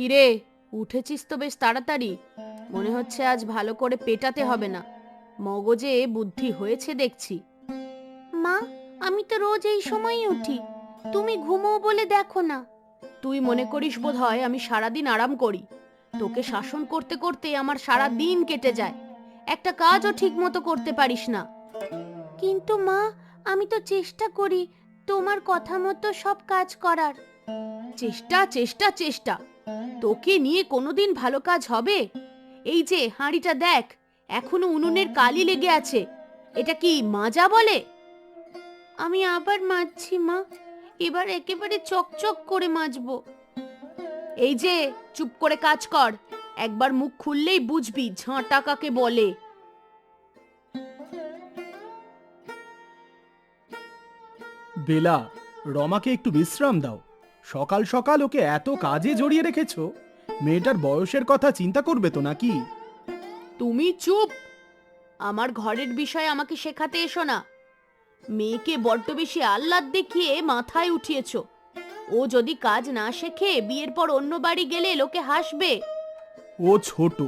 কিরে উঠেছিস তো বেশ তাড়াতাড়ি। মনে হচ্ছে আজ ভালো করে পেটাতে হবে না। মগজে বুদ্ধি হয়েছে দেখছি। মা আমি তো রোজ এই সময়ই উঠি। তুমি ঘুমো বলে দেখো না। তুই মনে করিস বোধ হয় আমি সারাদিন আরাম করি। তোকে শাসন করতে করতে আমার সারা দিন কেটে যায়। একটা কাজও ঠিক মতো করতে পারিস না। কিন্তু মা আমি তো চেষ্টা করি তোমার কথা মতো সব কাজ করার। চেষ্টা চেষ্টা চেষ্টা। তোকে নিয়ে কোনোদিন ভালো কাজ হবে? এই যে, হাঁড়িটা দেখ, এখনও উনুনের কালি লেগে আছে। এটা কি মাজা বলে? আমি আবার মাজছি, মা। এবার একেবারে চকচক করে মাজবো। এই যে, চুপ করে কাজ কর। একবার মুখ খুললেই বুঝবি ঝাঁটা কাকে বলে। বেলা, রমাকে একটু বিশ্রাম দাও। সকাল সকাল ওকে এত কাজে জড়িয়ে রেখেছো? মেয়েটার বয়সের কথা চিন্তা করবে তো নাকি? তুমি চুপ! আমার ঘরের বিষয়ে আমাকে শেখাতে এসো না। মেয়েকে বড্ড বেশি আহ্লাদ দেখিয়ে মাথায় উঠিয়েছ। ও যদি কাজ না শেখে বিয়ের পর অন্য বাড়ি গেলে লোকে হাসবে। ও ছোট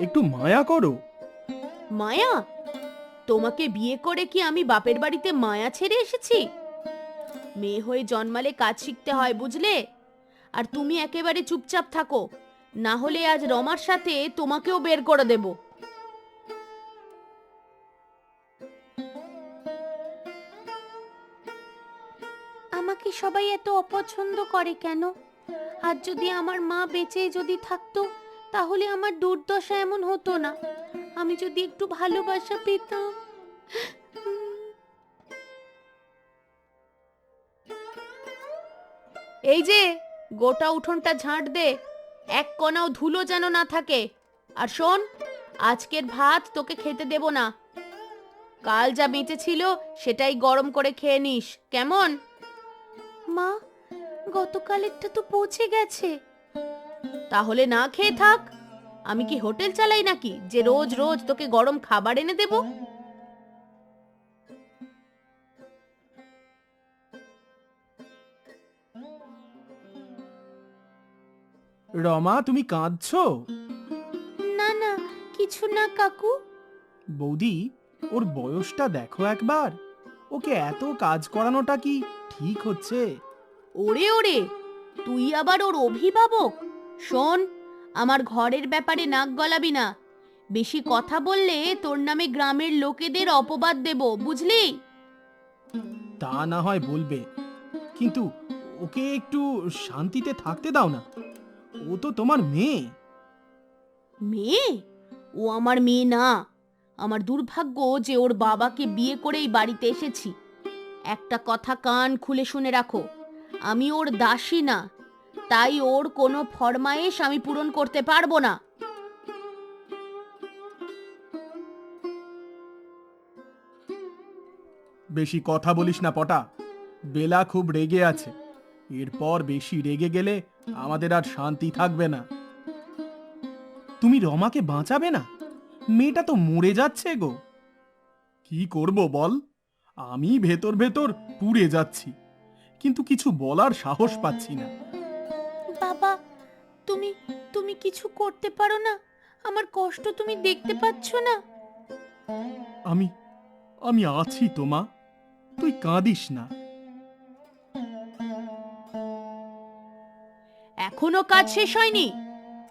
একটু মায়া করো। মায়া? তোমাকে বিয়ে করে কি আমি বাপের বাড়িতে মায়া ছেড়ে এসেছি? মেয়ে হয়ে জন্মালে কাজ শিখতে হয়, বুঝলে? আর তুমি একেবারে চুপচাপ থাকো, না হলে আজ রমার সাথে তোমাকেও বের করে দেব। আমাকে সবাই এত অপছন্দ করে কেন? আর যদি আমার মা বেঁচে যদি থাকতো, তাহলে আমার দুর্দশা এমন হতো না। আমি যদি একটু ভালোবাসা পেতাম। এই যে গোটা উঠোনটা ঝাঁট দে এক কণাও ধুলো যেন না থাকে। আর শোন আজকের ভাত তোকে খেতে দেব না। কাল যা বেঁচে ছিল সেটাই গরম করে খেয়ে নিস কেমন? মা গতকালেরটা তো পৌঁছে গেছে। তাহলে না খেয়ে থাক। আমি কি হোটেল চালাই নাকি যে রোজ রোজ তোকে গরম খাবার এনে দেব? রমা তুমি কাঁদছো? না না কিছু না কাকু। বৌদি ওর বয়সটা দেখো একবার। ওকে এত কাজ করানোটা কি ঠিক হচ্ছে? ওরে ওরে তুই আবার ওর অভিভাবক? শোন আমার ঘরের ব্যাপারে নাক গলাবি না। বেশি কথা বললে তোর নামে গ্রামের লোকেদের অপবাদ দেব বুঝলি? তা না হয় বলবে। কিন্তু ওকে একটু শান্তিতে থাকতে দাও না। ও তো তোমার মেয়ে। মেয়ে? ও আমার মেয়ে না। আমার দুর্ভাগ্য যে ওর বাবাকে বিয়ে করেই বাড়িতে এসেছি। একটা কথা কান খুলে শুনে রাখো আমি ওর দাসী না তাই ওর কোনো ফরমায়েশ আমি পূরণ করতে পারব না। বেশি কথা বলিস না পটা বেলা খুব রেগে আছে। এরপর বেশি রেগে গেলে আমাদের আর শান্তি থাকবে না। তুমি রমাকে বাঁচাবে না? মেয়েটা তো মরে যাচ্ছে গো। কি করব বল? আমি ভেতর ভেতর পুড়ে যাচ্ছি কিন্তু কিছু বলার সাহস পাচ্ছি না। বাবা তুমি তুমি কিছু করতে পারো না। আমার কষ্ট তুমি দেখতে পাচ্ছ না। আমি আমি আছি তো মা। তুই কাঁদিস না। এখনও কাজ শেষ হয়নি।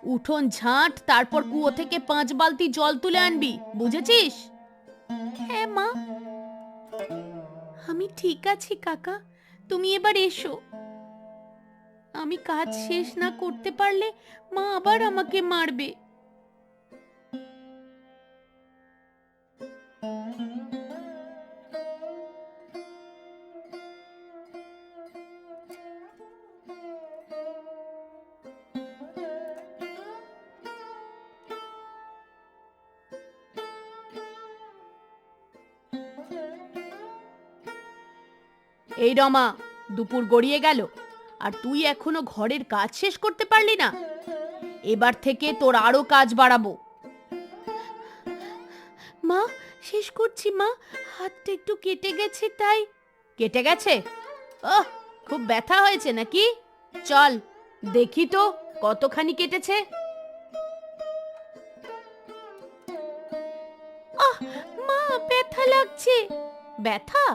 উঠোন ঝাঁট, তারপর কুয়ো থেকে পাঁচ বালতি জল তুলে আনবি, বুঝেছিস? হ্যাঁ মা। আমি ঠিক আছি, কাকা। তুমি এবার এসো। আমি কাজ শেষ না করতে পারলে মা আবার আমাকে মারবে। এই রমা, দুপুর গড়িয়ে গেল, আর তুই এখনও ঘরের কাজ শেষ করতে পারলি না। এবার থেকে তোর আরও কাজ বাড়াবো। মা, শেষ করছি মা, হাতটা একটু কেটে গেছে তাই। কেটে গেছে? ওহ, খুব ব্যথা হয়েছে নাকি? চল, দেখি তো কতখানি কেটেছে। আহ, মা, ব্যথা লাগছে। ব্যথা?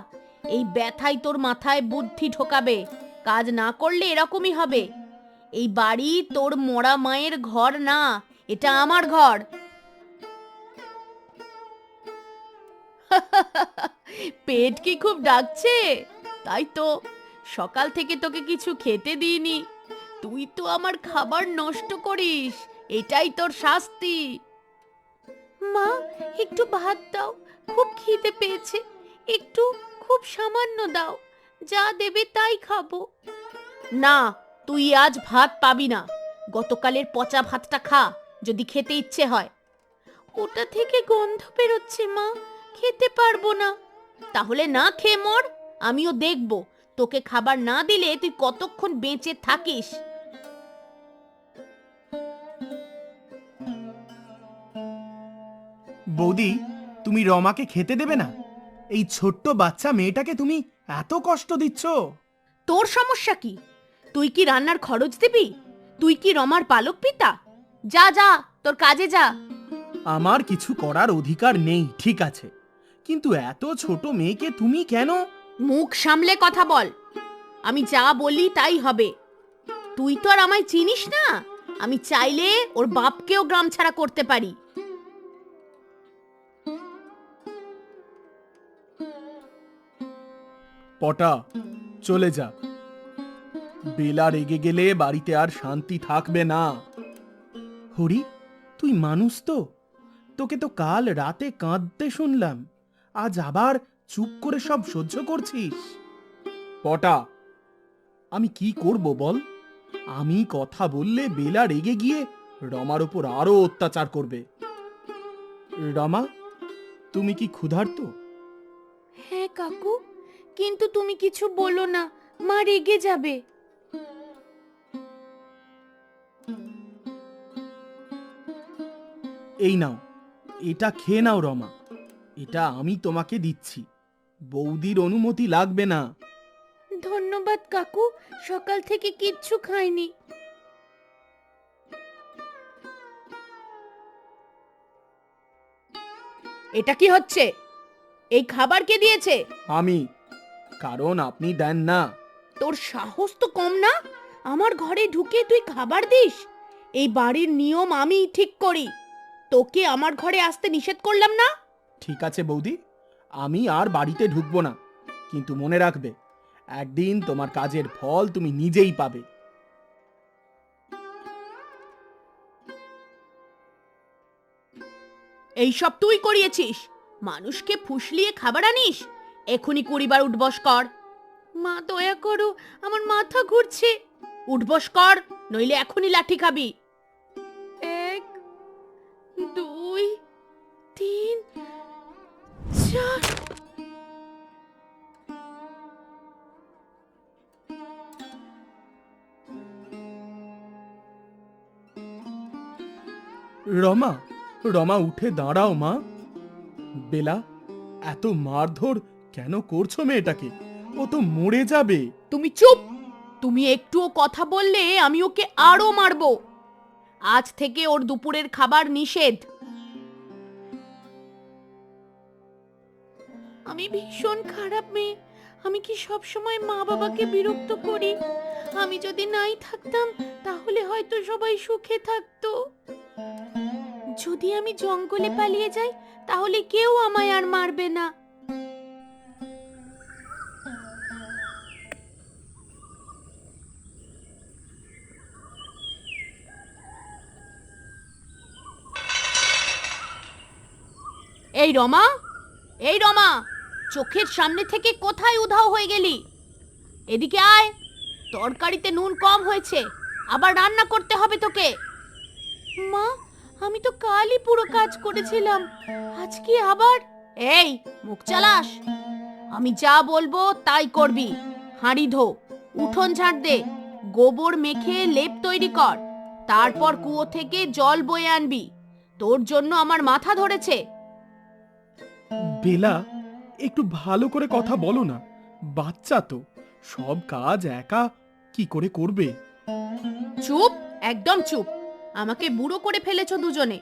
এই ব্যথাই তোর মাথায় বুদ্ধি ঢোকাবে। কাজ না করলে এরকমই হবে। এই বাড়ি তোর মরা মায়ের ঘর না, এটা আমার ঘর। পেট কি খুব ডাকছে? তাই তো, সকাল থেকে তোকে কিছু খেতে দিইনি। তুই তো আমার খাবার নষ্ট করিস, এটাই তোর শাস্তি। মা, একটু ভাত দাও, খুব খিদে পেয়েছে। একটু খুব সামান্য দাও। যা দেবে তাই খাব। না, তুই আজ ভাত পাবি না। গতকালের পচা ভাতটা খা, যদি খেতে ইচ্ছে হয়। ওটা থেকে গন্ধ বেরোচ্ছে, মা। খেতে পারব না। তাহলে না খেয়ে মর, আমিও দেখব। তোকে খাবার না দিলে তুই কতক্ষণ বেঁচে থাকিস? বৌদি, তুমি রমাকে খেতে দেবে না? এই ছোট্ট বাচ্চা মেয়েটাকে তুমি এত কষ্ট দিচ্ছ? তোর সমস্যা কি? তুই কি রান্নার খরচ দিবি? তুই কি রমার পালক পিতা? যা যা তোর কাজে যা। আমার কিছু করার অধিকার নেই ঠিক আছে। কিন্তু এত ছোট মেয়েকে তুমি কেন? মুখ সামলে কথা বল। আমি যা বলি তাই হবে। তুই তো আর আমায় চিনিস না। আমি চাইলে ওর বাপকেও গ্রাম ছাড়া করতে পারি। পটা চলে যা। বেলা রেগে গেলে বাড়িতে আর শান্তি থাকবে না। হরি তুই মানুষ তো। তোকে তো কাল রাতে কাঁদতে শুনলাম। আজ আবার চুপ করে সব সহ্য করছিস। পটা আমি কি করব বল? আমি কথা বললে বেলা রেগে গিয়ে রমার ওপর আরও অত্যাচার করবে। রমা তুমি কি ক্ষুধার্ত? হ্যাঁ কাকু। কিন্তু তুমি কিছু বলো না মা রেগে যাবে। এই নাও এটা খেয়ে নাও রমা এটা আমি তোমাকে দিচ্ছি বৌদির অনুমতি লাগবে না। ধন্যবাদ কাকু সকাল থেকে কিচ্ছু খাইনি। এটা কি হচ্ছে? এই খাবার কে দিয়েছে? আমি। কারণ আপনি দেন না। তোর সাহস তো কম না? আমার ঘরে ঢুকে তুই খাবার দিস? এই বাড়ির নিয়ম আমি ঠিক করি। তোকে আমার ঘরে আসতে নিষেধ করলাম না? ঠিক আছে বৌদি আমি আর বাড়িতে ঢুকবো না। কিন্তু মনে রাখবে একদিন তোমার কাজের ফল তুমি নিজেই পাবে। এইসব তুই করিয়েছিস? মানুষকে ফুসলিয়ে খাবার আনিস? এখনই কুড়িবার উঠবস কর। মা, দয়া করো, আমার মাথা ঘুরছে। উঠবস কর, নইলে এখনই লাঠি খাবি। এক, দুই, তিন, চার। রমা রমা, উঠে দাঁড়াও মা। বেলা, এত মারধর কেন করছ মেয়েটাকে? ও তো মরে যাবে। তুমি চুপ! তুমি একটুও কথা বললে আমি ওকে আরও মারবো। আজ থেকে ওর দুপুরের খাবার নিষেধ। আমি ভীষণ খারাপ মেয়ে। আমি কি সব সময় মা বাবাকে বিরক্ত করি? আমি যদি নাই থাকতাম, তাহলে হয়তো সবাই সুখে থাকতো। যদি আমি জঙ্গলে পালিয়ে যাই, তাহলে কেউ আমায় আর মারবে না। এই রমা এই রমা, চোখের সামনে থেকে কোথায় উধাও হয়ে গেলি? এদিকে আয়, তরকারিতে নুন কম হয়েছে, আবার রান্না করতে হবে তোকে। মা, আমি তো কালই পুরো কাজ করেছিলাম, আজকে আবার? এই, মুখ চালাস। আমি যা বলব তাই করবি। হাঁড়ি ধো, উঠোন ঝাড় দে, গোবর মেখে লেপ তৈরি কর, তারপর কুয়ো থেকে জল বয়ে আনবি। তোর জন্য আমার মাথা ধরেছে। বেলা একটু ভালো করে কথা বলো না। বাচ্চা তো সব কাজ একা কি করে করবে? চুপ একদম চুপ। আমাকে বুড়ো করে ফেলেছো দুজনে।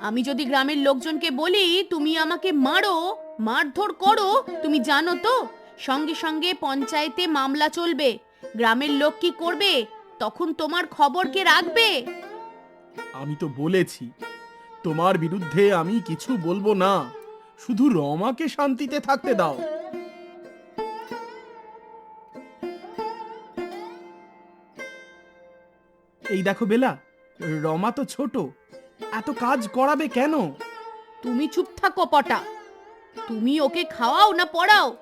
আমি যদি গ্রামের লোকজনকে বলি তুমি আমাকে মারো মারধর করো তুমি জানো তো সঙ্গে সঙ্গে পঞ্চায়েতে মামলা চলবে। গ্রামের লোক কি করবে? তখন তোমার খবর কে রাখবে? আমি তো বলেছি তোমার বিরুদ্ধে আমি কিছু বলব না। শুধু রমাকে শান্তিতে থাকতে দাও। এই দেখো বেলা, রমা তো ছোট। এত কাজ করাবে কেন? তুমি চুপ থাকো, পটা। তুমি ওকে খাওয়াও না পড়াও?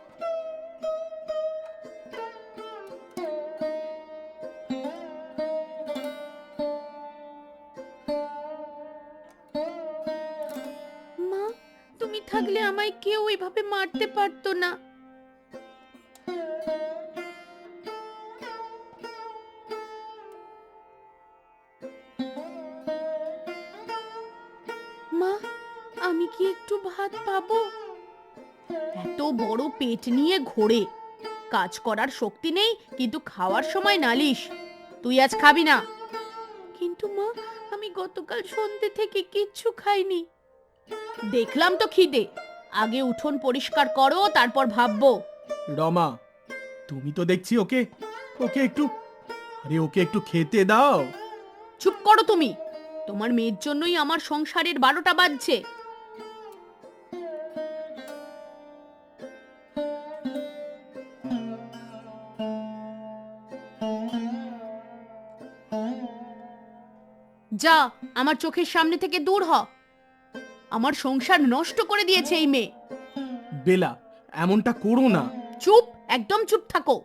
থাকলে আমায় কেউ এভাবে মারতে পারতো না। আমি কি একটু ভাত পাবো? এত বড় পেট নিয়ে ঘোরে। কাজ করার শক্তি নেই, কিন্তু খাওয়ার সময় নালিশ। তুই আজ খাবি না। কিন্তু মা, আমি গতকাল সন্ধ্যে থেকে কিচ্ছু খাইনি। দেখলাম তো খিদে। আগে উঠোন পরিষ্কার করো তারপর ভাববো। রমা তুমি তো দেখছি ওকে ওকে একটু আরে ওকে একটু খেতে দাও। চুপ করো তুমি। তোমার মেয়ের জন্যই আমার সংসারের বারোটা বাজছে। যা আমার চোখের সামনে থেকে দূর হ। আমার সংসার নষ্ট করে দিয়েছে এই মেয়ে। বেলা এমনটা করো না। চুপ একদম চুপ থাকো।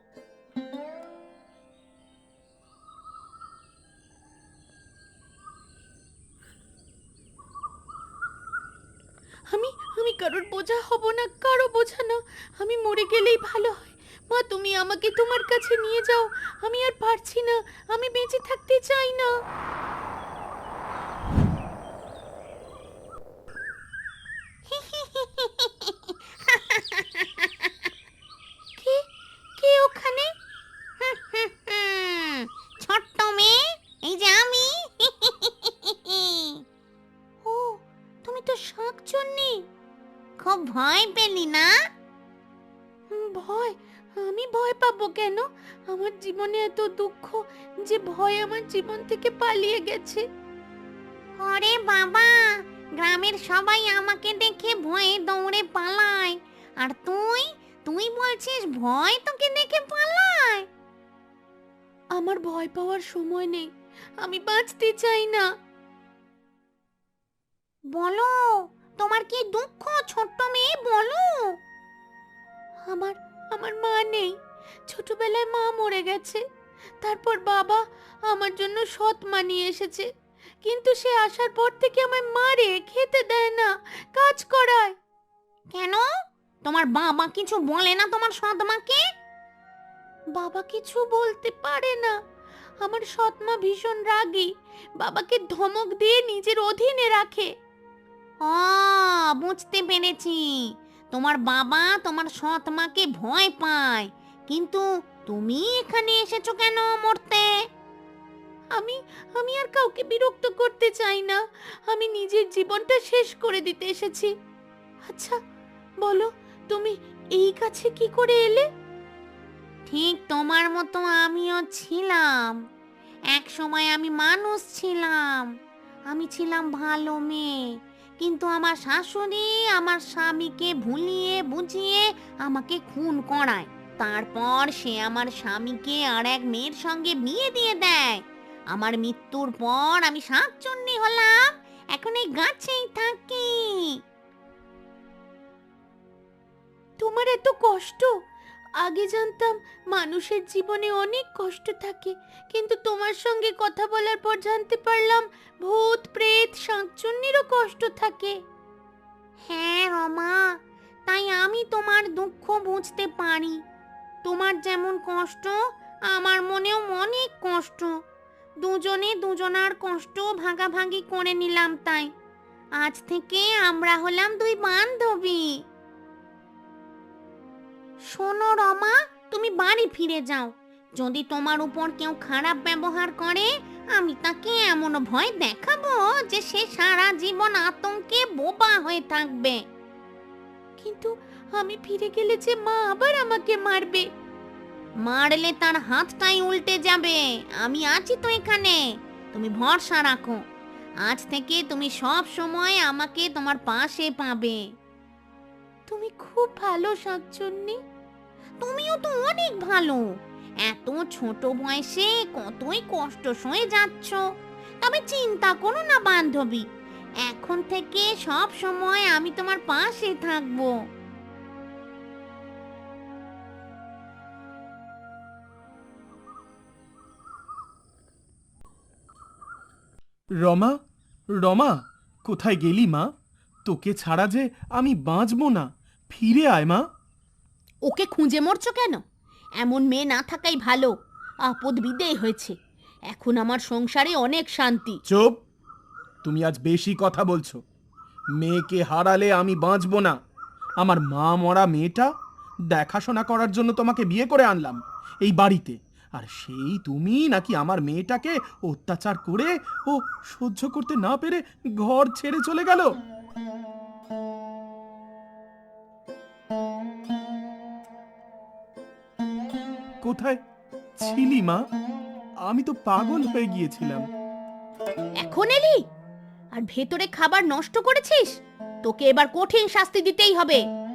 আমি আমি কারোর বোঝা হব না কারও বোঝা না। আমি মরে গেলেই ভালো হয়। মা তুমি আমাকে তোমার কাছে নিয়ে যাও। আমি আর পারছি না। আমি বেঁচে থাকতে চাই না। আমার জীবন থেকে পালিয়ে গেছে। ওরে বাবা গ্রামের সবাই আমাকে দেখে ভয়ে দৌড়ে পালায়। আর তুই? তুই বলছিস ভয় তোকে দেখে পালায়? আমার ভয় পাওয়ার সময় নেই আমি বাঁচতে চাই না। বলো তোমার কি দুঃখ ছোট্ট মেয়ে? বলো। আমার আমার মা নেই ছোটবেলায় মা মরে গেছে। তারপর বাবা আমার জন্য সৎ মা নিয়ে এসেছে। কিন্তু সে আসার পর থেকে আমায় মারে খেতে দেয় না কাজ করায়। কেন? তোমার বাবা কিছু বলে না তোমার সৎ মাকে? বাবা কিছু বলতে পারে না। আমার সৎমা ভীষণ রাগী। বাবাকে ধমক দিয়ে নিজের অধীনে রাখে। ও বুঝতে পেরেছি। তোমার বাবা তোমার সৎ মাকে ভয় পায়। কিন্তু তুমি এখানে এসেছ কেন মরতে? আমি আমি আর কাউকে বিরক্ত করতে চাই না। আমি নিজের জীবনটা শেষ করে দিতে এসেছি। আচ্ছা বলো তুমি এই কাছে কি করে এলে? ঠিক তোমার মতো আমিও ছিলাম। এক সময় আমি মানুষ ছিলাম। আমি ছিলাম ভালো মেয়ে। কিন্তু আমার শাশুড়ি আমার স্বামীকে ভুলিয়ে বুঝিয়ে আমাকে খুন করায়। তারপর সে আমার স্বামীকে আর এক মেয়ের সঙ্গে বিয়ে দিয়ে দেয়। আমার মৃত্যুর পর আমি শাকচুন্নি হলাম। এখন এই গাছেই থাকি। তোমার এত কষ্ট? আগে জানতাম মানুষের জীবনে অনেক কষ্ট থাকে। কিন্তু তোমার সঙ্গে কথা বলার পর জানতে পারলাম ভূত প্রেত শাঁকচুন্নিরও কষ্ট থাকে। হ্যাঁ রমা তাই আমি তোমার দুঃখ বুঝতে পারি। তোমার যেমন কষ্ট, আমার মনেও অনেক কষ্ট। দুজনে দুজনার কষ্ট ভাগাভাগি করে নিলাম তাই। আজ থেকে আমরা হলাম দুই বান্ধবী। শোনো রমা, তুমি বাড়ি ফিরে যাও। যদি তোমার উপর কেউ খারাপ ব্যবহার করে, আমি তাকে এমন ভয় দেখাবো যে সে সারা জীবন আতঙ্কে বোবা হয়ে থাকবে। কিন্তু আমি ফিরে গেলে যে মা আবার আমাকে মারবে। মারলে তার হাতটাই উল্টে যাবে। আমি আছি তো এখানে। তুমি ভরসা রাখো। আজ থেকে তুমি সব সময় আমাকে তোমার পাশে পাবে। তুমি খুব ভালো শাকচুন্নি। তুমিও তো অনেক ভালো। এত ছোট বয়সে কতই কষ্ট সয়ে যাচ্ছ। তবে চিন্তা করো না বান্ধবী। এখন থেকে সব সময় আমি তোমার পাশে থাকব। রমা রমা কোথায় গেলি মা? তোকে ছাড়া যে আমি বাঁচবো না। ফিরে আয় মা। ওকে খুঁজে মরছো কেন? এমন মেয়ে না থাকাই ভালো। আপদ বিদেয় হয়েছে। এখন আমার সংসারে অনেক শান্তি। চুপ। তুমি আজ বেশি কথা বলছো। মেয়েকে হারালে আমি বাঁচবো না। আমার মা মরা মেয়েটা দেখাশোনা করার জন্য তোমাকে বিয়ে করে আনলাম। এই বাড়িতে। আর সেই তুমি নাকি আমার মেয়েটাকে অত্যাচার করে ও সহ্য করতে না পেরে ঘর ছেড়ে চলে গেল? কোথায় ছিলি মা? আমি তো পাগল হয়ে গিয়েছিলাম। এখন এলি? আর ভেতরে খাবার নষ্ট করেছিস? তোকে এবার কঠিন শাস্তি দিতেই হবে।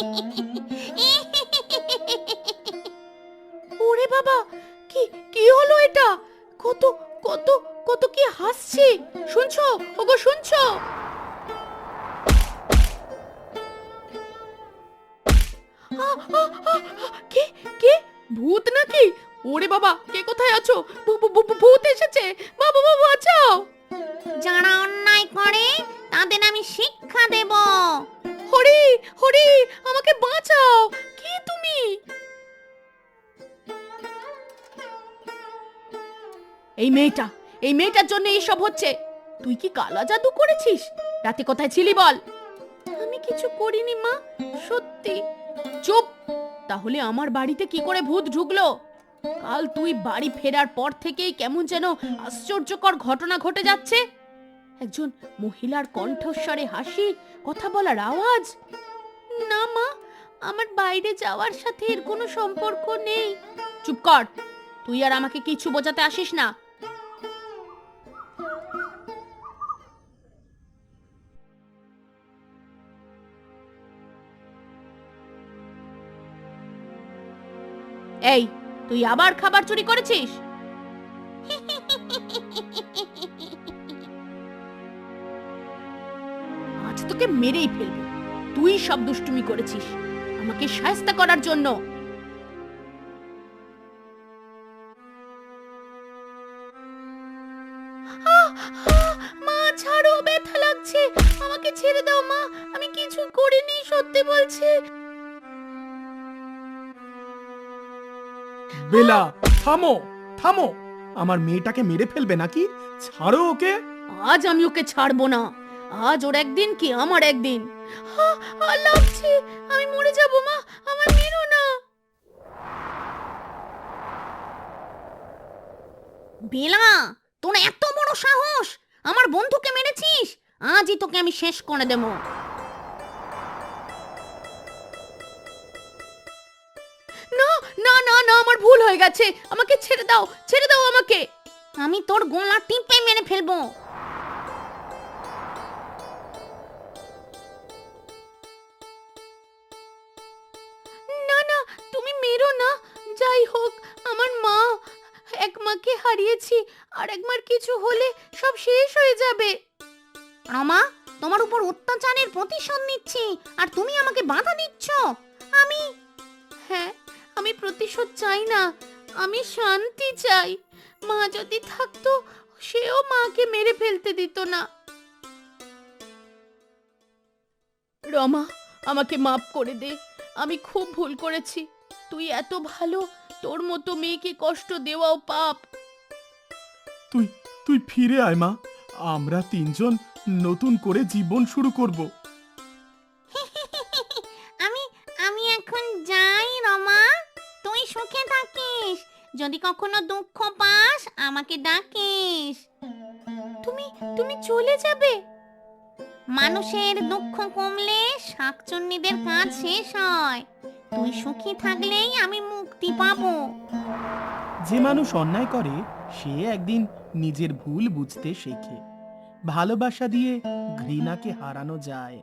ওরে বাবা, কি কি হলো এটা? কত কত কত কি হাসছে। শুনছো? ওগো, শুনছো? কে কে? ভূত নাকি? ওরে বাবা, কে কোথায় আছো? ভূত এসেছে। বাবা বাবা বাঁচাও যারা অন্যায় করে, তাদের আমি শিক্ষা দেব। হরি হরি, আমাকে বাঁচাও। কি তুমি? এই মেয়েটা, এই মেয়েটার জন্য এইসব হচ্ছে। তুই কি কালা জাদু করেছিস? রাতে কোথায় ছিলি বল? আমি কিছু করিনি মা, সত্যি। চুপ! তাহলে আমার বাড়িতে কি করে ভূত ঢুকলো? কাল তুই বাড়ি ফেরার পর থেকেই কেমন যেন আশ্চর্যকর ঘটনা ঘটে যাচ্ছে। একজন মহিলার কণ্ঠস্বরে হাসি, কথা বলার আওয়াজ। না মা, আমার বাইরে যাওয়ার সাথে এর কোনো সম্পর্ক নেই। চুপ কর, তুই আর আমাকে কিছু বোঝাতে আসিস না। এই, তুই আবার খাবার চুরি করেছিস? মেরেই ফেলব। তুই সব দুষ্টুমি করেছিস। আমাকে সায়স্তা করার জন্য। আহ! আহ! মা ছাড়ো ব্যথা লাগছে। আমাকে ছেড়ে দাও মা। আমি কিছু করিনি সত্যি বলছি। বেলা থামো থামো। আমার মেয়েটাকে মেরে ফেলবে নাকি? ছাড়ো ওকে। আজ আমি ওকে ছাড়বো না। আজ ওর একদিন কি আমার একদিন? আমি মরে যাব, মা। আমার মেরো না। বেলা, তোর এত বড় সাহস! আমার বন্ধুকে মেরেছিস? আজই তোকে আমি শেষ করে দেব। না না না না, আমার ভুল হয়ে গেছে। আমাকে ছেড়ে দাও ছেড়ে দাও আমাকে। আমি তোর গোলা টিপে মেরে ফেলব। না, যাই হোক, আমার মা, এক মাকে হারিয়েছি, আর একবার কিছু হলে সব শেষ হয়ে যাবে। রমা, তোমার উপর অত্যাচারের প্রতিশোধ নিচ্ছি, আর তুমি আমাকে বাধা দিচ্ছ। আমি হ্যাঁ আমি প্রতিশোধ চাই না, আমি শান্তি চাই। মা যদি থাকতো, সেও মাকে মেরে ফেলতে দিত না। রমা, আমাকে মাফ করে দে, আমি খুব ভুল করেছি। তুই এত ভালো তোর মতো মেয়েকে কষ্ট দেওয়াও পাপ। তুই তুই ফিরে আয় মা আমরা তিনজন নতুন করে জীবন শুরু করব। আমি আমি এখন যাই রমা তুই সুখে থাকিস যদি কখনো দুঃখ পাস আমাকে ডাকিস। তুমি তুমি চলে যাবে? মানুষের দুঃখ কমলে শাকচুন্নিদের কাজ শেষ হয়। তুই সুখী থাকলেই আমি মুক্তি পাবো। যে মানুষ অন্যায় করে, সে একদিন নিজের ভুল বুঝতে শেখে। ভালোবাসা দিয়ে ঘৃণাকে হারানো যায়।